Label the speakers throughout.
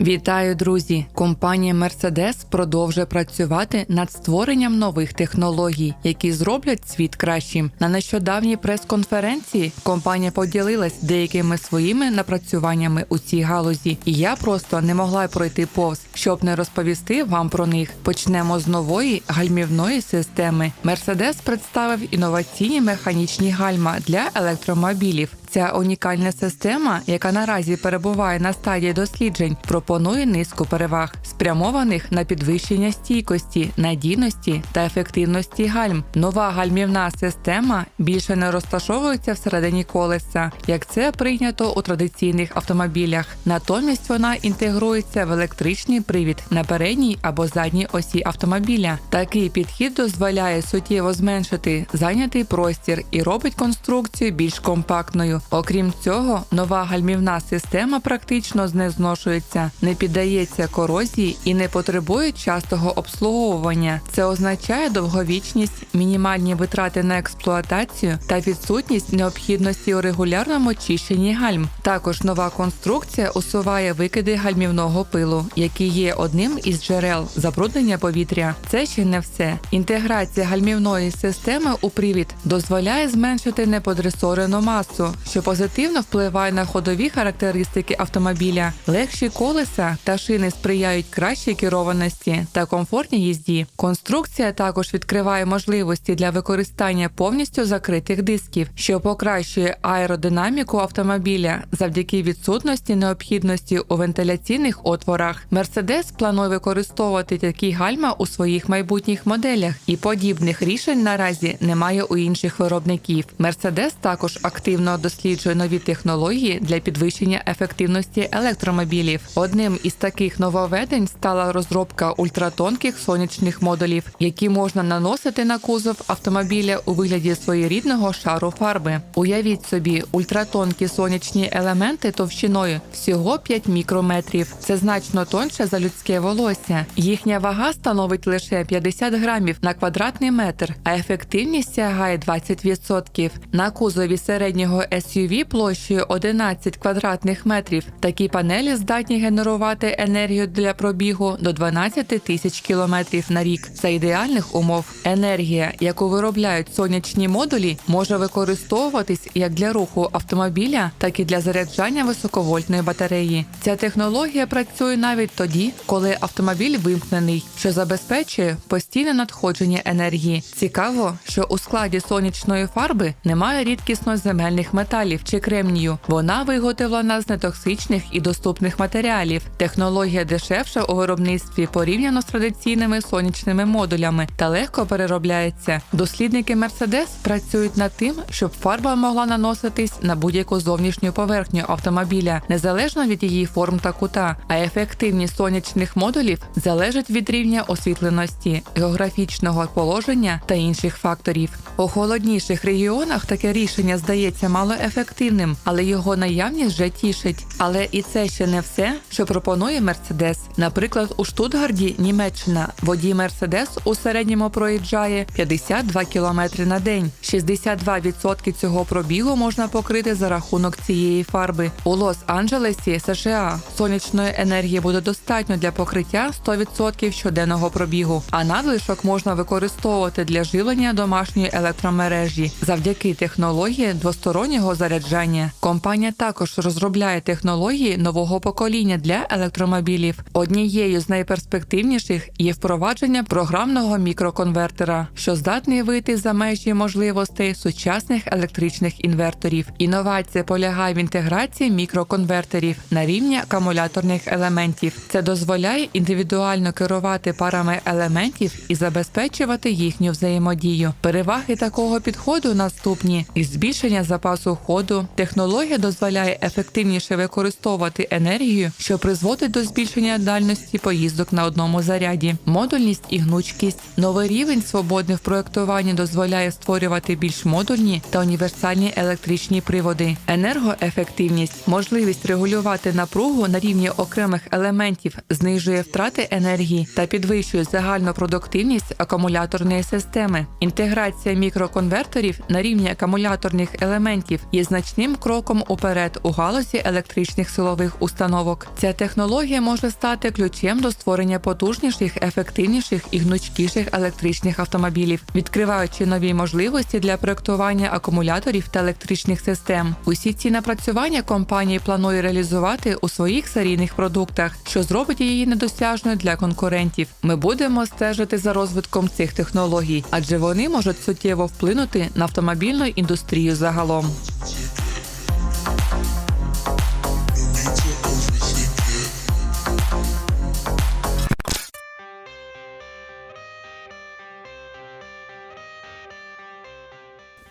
Speaker 1: Вітаю, друзі! Компанія Mercedes продовжує працювати над створенням нових технологій, які зроблять світ кращим. На нещодавній прес-конференції компанія поділилась деякими своїми напрацюваннями у цій галузі, і я просто не могла пройти повз, щоб не розповісти вам про них. Почнемо з нової гальмівної системи. Mercedes представив інноваційні механічні гальма для електромобілів. Ця унікальна система, яка наразі перебуває на стадії досліджень, пропонує низку переваг, спрямованих на підвищення стійкості, надійності та ефективності гальм. Нова гальмівна система більше не розташовується всередині колеса, як це прийнято у традиційних автомобілях. Натомість вона інтегрується в електричний привід на передній або задній осі автомобіля. Такий підхід дозволяє суттєво зменшити зайнятий простір і робить конструкцію більш компактною. Окрім цього, нова гальмівна система практично не зношується, не піддається корозії і не потребує частого обслуговування. Це означає довговічність, мінімальні витрати на експлуатацію та відсутність необхідності у регулярному очищенні гальм. Також нова конструкція усуває викиди гальмівного пилу, який є одним із джерел забруднення повітря. Це ще не все. Інтеграція гальмівної системи у привід дозволяє зменшити неподресорену масу, що позитивно впливає на ходові характеристики автомобіля. Легші колеса та шини сприяють кращій керованості та комфортній їзді. Конструкція також відкриває можливості для використання повністю закритих дисків, що покращує аеродинаміку автомобіля завдяки відсутності необхідності у вентиляційних отворах. Mercedes планує використовувати такі гальма у своїх майбутніх моделях, і подібних рішень наразі немає у інших виробників. Mercedes також активно досліджує нові технології для підвищення ефективності електромобілів. Одним із таких нововведень стала розробка ультратонких сонячних модулів, які можна наносити на кузов автомобіля у вигляді своєрідного шару фарби. Уявіть собі, ультратонкі сонячні елементи товщиною всього 5 мікрометрів. Це значно тоньше за людське волосся. Їхня вага становить лише 50 грамів на квадратний метр, а ефективність сягає 20%. На кузові середнього SUV площею 11 квадратних метрів. Такі панелі здатні генерувати енергію для пробігу до 12 тисяч кілометрів на рік за ідеальних умов. Енергія, яку виробляють сонячні модулі, може використовуватись як для руху автомобіля, так і для заряджання високовольтної батареї. Ця технологія працює навіть тоді, коли автомобіль вимкнений, що забезпечує постійне надходження енергії. Цікаво, що у складі сонячної фарби немає рідкісно земельних металів чи кремнію. Вона виготовлена з нетоксичних і доступних матеріалів. Технологія дешевша у виробництві порівняно з традиційними сонячними модулями та легко переробляється. Дослідники Mercedes працюють над тим, щоб фарба могла наноситись на будь-яку зовнішню поверхню автомобіля, незалежно від її форм та кута. А ефективність сонячних модулів залежить від рівня освітленості, географічного положення та інших факторів. У холодніших регіонах таке рішення здається мало ефективним, але його наявність вже тішить. Але і це ще не все, що пропонує Мерседес. Наприклад, у Штутгарді, Німеччина, водій Мерседес у середньому проїжджає 52 км на день. 62% цього пробігу можна покрити за рахунок цієї фарби. У Лос-Анджелесі, США, сонячної енергії буде достатньо для покриття 100% щоденного пробігу, а надлишок можна використовувати для живлення домашньої електромережі завдяки технології двостороннього заряджання. Компанія також розробляє технології нового покоління для електромобілів. Однією з найперспективніших є впровадження програмного мікроконвертера, що здатний вийти за межі можливостей сучасних електричних інверторів. Інновація полягає в інтеграції мікроконвертерів на рівні акумуляторних елементів. Це дозволяє індивідуально керувати парами елементів і забезпечувати їхню взаємодію. Переваги такого підходу наступні: і збільшення запасу ходу. Технологія дозволяє ефективніше використовувати енергію, що призводить до збільшення дальності поїздок на одному заряді. Модульність і гнучкість. Новий рівень свободний в проєктуванні дозволяє створювати більш модульні та універсальні електричні приводи. Енергоефективність, можливість регулювати напругу на рівні окремих елементів, знижує втрати енергії та підвищує загальну продуктивність акумуляторної системи. Інтеграція мікроконверторів на рівні акумуляторних елементів є значним кроком уперед у галузі електричних силових установок. Ця технологія може стати ключем до створення потужніших, ефективніших і гнучкіших електричних автомобілів, відкриваючи нові можливості для проектування акумуляторів та електричних систем. Усі ці напрацювання компанії планує реалізувати у своїх серійних продуктах, що зробить її недосяжною для конкурентів. Ми будемо стежити за розвитком цих технологій, адже вони можуть суттєво вплинути на автомобільну індустрію загалом.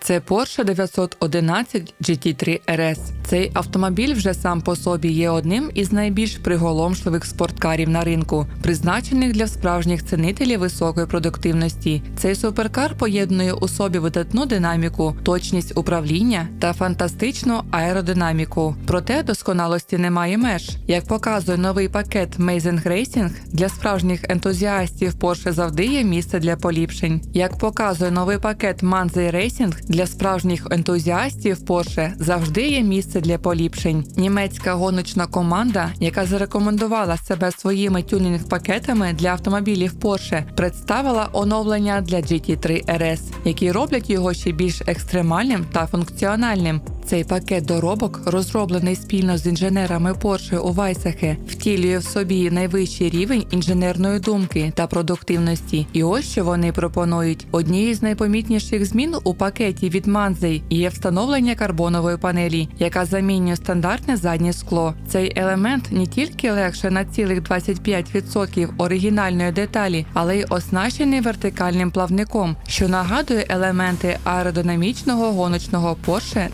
Speaker 1: Це Porsche 911 GT3 RS. Цей автомобіль вже сам по собі є одним із найбільш приголомшливих спорткарів на ринку, призначених для справжніх цінителів високої продуктивності. Цей суперкар поєднує у собі видатну динаміку, точність управління та фантастичну аеродинаміку. Проте досконалості немає меж. Як показує новий пакет Amazing Racing, для справжніх ентузіастів Porsche завжди є місце для поліпшень. Як показує новий пакет Manzai Racing, для справжніх ентузіастів Porsche завжди є місце для поліпшень. Німецька гоночна команда, яка зарекомендувала себе своїми тюнінг-пакетами для автомобілів Porsche, представила оновлення для GT3 RS, які роблять його ще більш екстремальним та функціональним. Цей пакет доробок, розроблений спільно з інженерами Porsche у Вайсахе, втілює в собі найвищий рівень інженерної думки та продуктивності. І ось що вони пропонують. Однією з найпомітніших змін у пакеті від Manzai є встановлення карбонової панелі, яка замінює стандартне заднє скло. Цей елемент не тільки легше на цілих 25% оригінальної деталі, але й оснащений вертикальним плавником, що нагадує елементи аеродинамічного гоночного Porsche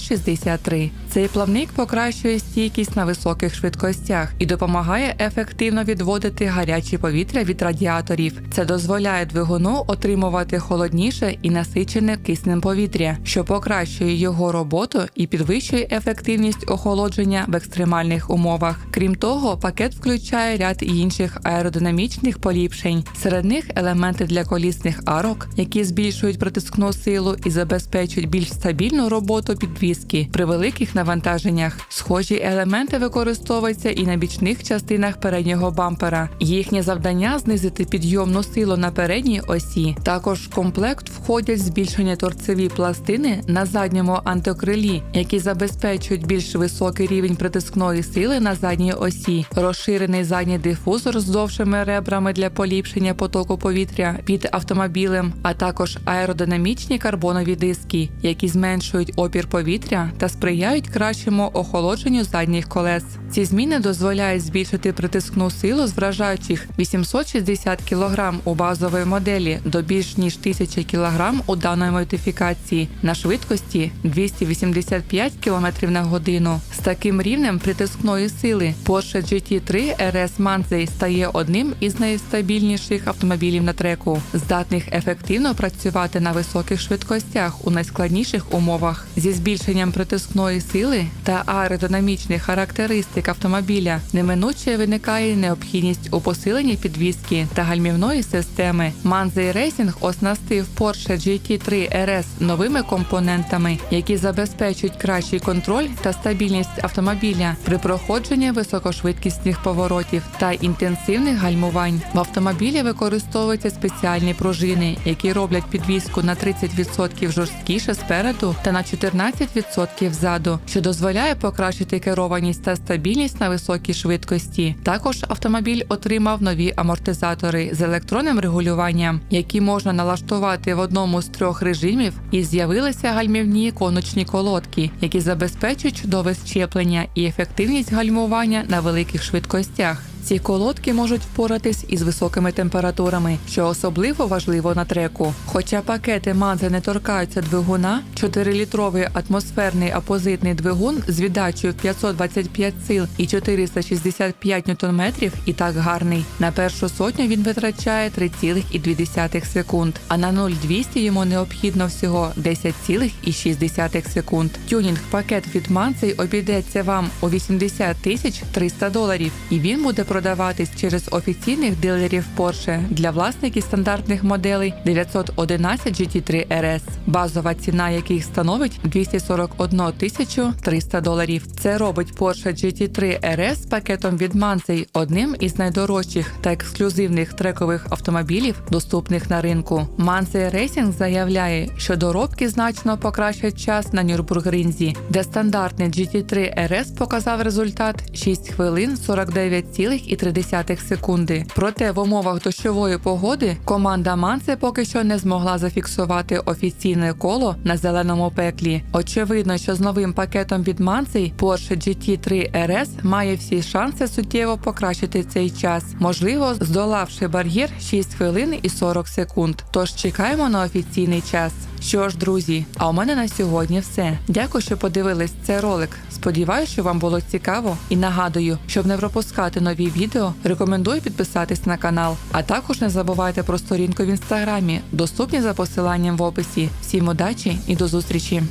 Speaker 1: 963. Цей плавник покращує стійкість на високих швидкостях і допомагає ефективно відводити гаряче повітря від радіаторів. Це дозволяє двигуну отримувати холодніше і насичене киснем повітря, що покращує його роботу і підвищує ефективність охолодження в екстремальних умовах. Крім того, пакет включає ряд інших аеродинамічних поліпшень. Серед них елементи для колісних арок, які збільшують притискну силу і забезпечують більш стабільну роботу підвіски при великих навантаженнях. Схожі елементи використовуються і на бічних частинах переднього бампера. Їхнє завдання знизити підйомну силу на передній осі. Також в комплект входять збільшення торцеві пластини на задньому антикрилі, які забезпечують більш високий рівень притискної сили на задній осі, розширений задній дифузор з довшими ребрами для поліпшення потоку повітря під автомобілем, а також аеродинамічні карбонові диски, які зменшують опір повітря та сприяють кращому охолодженню задніх колес. Ці зміни дозволяють збільшити притискну силу з вражаючих 860 кг у базової моделі до більш ніж 1000 кг у даної модифікації на швидкості 285 км на годину. З таким рівнем притискної сили Porsche GT3 RS Manzai стає одним із найстабільніших автомобілів на треку, здатних ефективно працювати на високих швидкостях у найскладніших умовах зі збільшенням притискної сили та аеродинамічних характеристик автомобіля. Неминуче виникає необхідність у посиленні підвіски та гальмівної системи. Manzai Racing оснастив Porsche GT3 RS новими компонентами, які забезпечують кращий контроль та стабільність автомобіля при проходженні високошвидкісних поворотів та інтенсивних гальмувань. В автомобілі використовуються спеціальні пружини, які роблять підвіску на 30% жорсткіше спереду та на 14% ззаду, що дозволяє покращити керованість та стабільність на високій швидкості. Також автомобіль отримав нові амортизатори з електронним регулюванням, які можна налаштувати в одному з трьох режимів, і з'явилися гальмівні коночні колодки, які забезпечують чудове щеплення і ефективність гальмування на великих швидкостях. Ці колодки можуть впоратись із високими температурами, що особливо важливо на треку. Хоча пакети Манзе не торкаються двигуна, 4-літровий атмосферний апозитний двигун з віддачею в 525 сил і 465 ньютон і так гарний. На першу сотню він витрачає 3,2 секунд, а на 0,200 йому необхідно всього 10,6 секунд. Тюнінг пакет від Манцей обійдеться вам у 80 тисяч 300 доларів, і він буде продаватись через офіційних дилерів Porsche для власників стандартних моделей 911 GT3 RS, базова ціна яких становить 241 тисячу 300 доларів. Це робить Porsche GT3 RS пакетом від Manzei одним із найдорожчих та ексклюзивних трекових автомобілів, доступних на ринку. Manzei Racing заявляє, що доробки значно покращать час на Нюрбургринзі, де стандартний GT3 RS показав результат 6 хвилин 49,3 секунди. Проте в умовах дощової погоди команда Мансе поки що не змогла зафіксувати офіційне коло на зеленому пеклі. Очевидно, що з новим пакетом від Мансей Porsche GT3 RS має всі шанси суттєво покращити цей час, можливо, здолавши бар'єр 6 хвилин і 40 секунд. Тож чекаємо на офіційний час. Що ж, друзі, а у мене на сьогодні все. Дякую, що подивились цей ролик. Сподіваюся, що вам було цікаво. І нагадую, щоб не пропускати нові відео, рекомендую підписатись на канал. А також не забувайте про сторінку в інстаграмі, доступні за посиланням в описі. Всім удачі і до зустрічі!